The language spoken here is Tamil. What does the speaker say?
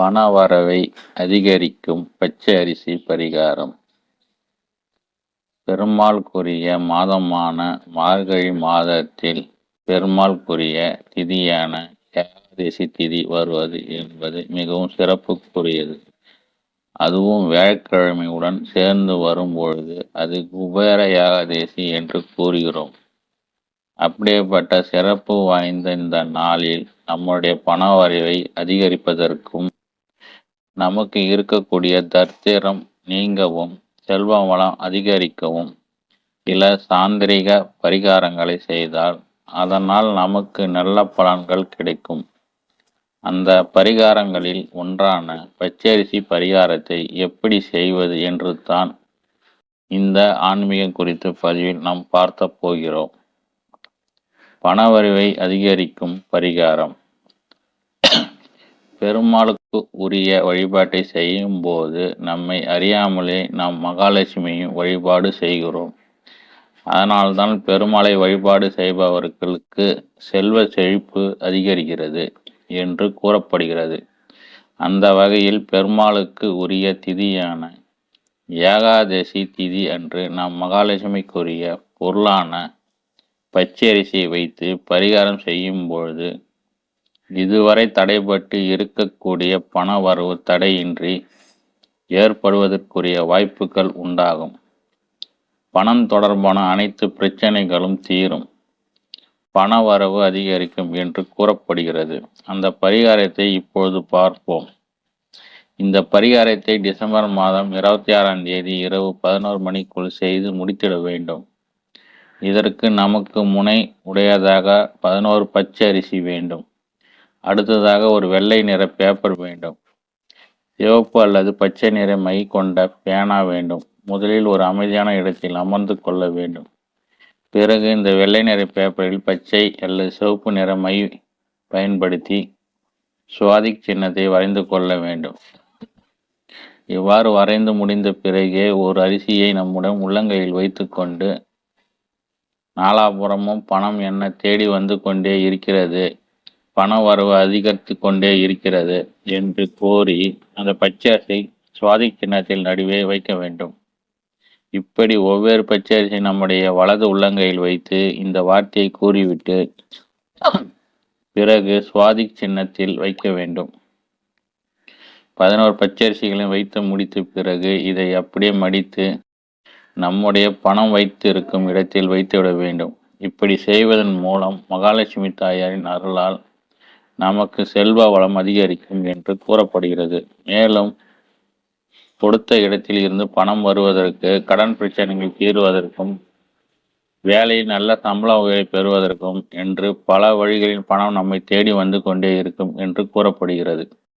பண வரவை அதிகரிக்கும் பச்சை அரிசி பரிகாரம். பெருமாளுக்குரிய மாதமான மார்கழி மாதத்தில் பெருமாளுக்குரிய திதியான ஏகாதசி திதி வருவது என்பது மிகவும் சிறப்புக்குரியது. அதுவும் வியாழக்கிழமையுடன் சேர்ந்து வரும்பொழுது அது குபேர ஏகாதசி என்று கூறுகிறோம். அப்படிப்பட்ட சிறப்பு வாய்ந்த இந்த நாளில் நம்முடைய பண வரைவை அதிகரிப்பதற்கும் நமக்கு இருக்கக்கூடிய தர்த்திரம் நீங்கவும் செல்வ வளம் அதிகரிக்கவும் சில சாந்திரிக பரிகாரங்களை செய்தால் அதனால் நமக்கு நல்ல பலன்கள் கிடைக்கும். அந்த பரிகாரங்களில் ஒன்றான பச்சரிசி பரிகாரத்தை எப்படி செய்வது என்று தான் இந்த ஆன்மீகம் குறித்த பதிவில் நாம் பார்த்த போகிறோம். பணவரிவை அதிகரிக்கும் பரிகாரம். பெருமாளுக்கு உரிய வழிபாட்டை செய்யும் போது நம்மை அறியாமலே நாம் மகாலட்சுமியும் வழிபாடு செய்கிறோம். அதனால்தான் பெருமாளை வழிபாடு செய்பவர்களுக்கு செல்வ செழிப்பு அதிகரிக்கிறது என்று கூறப்படுகிறது. அந்த வகையில் பெருமாளுக்கு உரிய திதியான ஏகாதசி திதி அன்று நாம் மகாலட்சுமிக்குரிய பொருளான பச்சரிசியை வைத்து பரிகாரம் செய்யும் பொழுது இதுவரை தடைபட்டு இருக்கக்கூடிய பண வரவு தடையின்றி ஏற்படுவதற்குரிய வாய்ப்புகள் உண்டாகும். பணம் தொடர்பான அனைத்து பிரச்சனைகளும் தீரும். பண வரவு அதிகரிக்கும் என்று கூறப்படுகிறது. அந்த பரிகாரத்தை இப்பொழுது பார்ப்போம். இந்த பரிகாரத்தை டிசம்பர் மாதம் இருபத்தி ஆறாம் தேதி இரவு பதினோரு மணிக்குள் செய்து முடித்திட வேண்டும். இதற்கு நமக்கு முனை உடையதாக பதினோரு பச்சை அரிசி வேண்டும். அடுத்ததாக ஒரு வெள்ளை நிற பேப்பர் வேண்டும். சிவப்பு அல்லது பச்சை நிற மை கொண்ட பேனா வேண்டும். முதலில் ஒரு அமைதியான இடத்தில் அமர்ந்து கொள்ள வேண்டும். பிறகு இந்த வெள்ளை நிற பேப்பரில் பச்சை அல்லது சிவப்பு நிற மை பயன்படுத்தி சுவாதிக் சின்னத்தை வரைந்து கொள்ள வேண்டும். இவ்வாறு வரைந்து முடிந்த பிறகே ஒரு அரிசியை நம்முடன் உள்ளங்கையில் வைத்துக்கொண்டு நாலாபுறமும் பணம் என்ன தேடி வந்து கொண்டே இருக்கிறது. பண வரவு அதிகரித்து கொண்டே இருக்கிறது என்று கோரி அந்த பச்சரிசை சுவாதி சின்னத்தில் நடுவே வைக்க வேண்டும். இப்படி ஒவ்வொரு பச்சரிசை நம்முடைய வலது உள்ளங்கையில் வைத்து இந்த வார்த்தையை கூறிவிட்டு பிறகு சுவாதி சின்னத்தில் வைக்க வேண்டும். பதினோரு பச்சரிசிகளையும் வைத்து முடித்த பிறகு இதை அப்படியே மடித்து நம்முடைய பணம் வைத்து இருக்கும் இடத்தில் வைத்துவிட வேண்டும். இப்படி செய்வதன் மூலம் மகாலட்சுமி தாயாரின் அருளால் நமக்கு செல்வ வளம் அதிகரிக்கும் என்று கூறப்படுகிறது. மேலும் கொடுத்த இடத்தில் இருந்து பணம் வருவதற்கு கடன் பிரச்சனைகள் தீர்வதற்கும் வேலையில் நல்ல சம்பள உயர்வை பெறுவதற்கும் என்று பல வழிகளில் பணம் நம்மை தேடி வந்து கொண்டே இருக்கும் என்று கூறப்படுகிறது.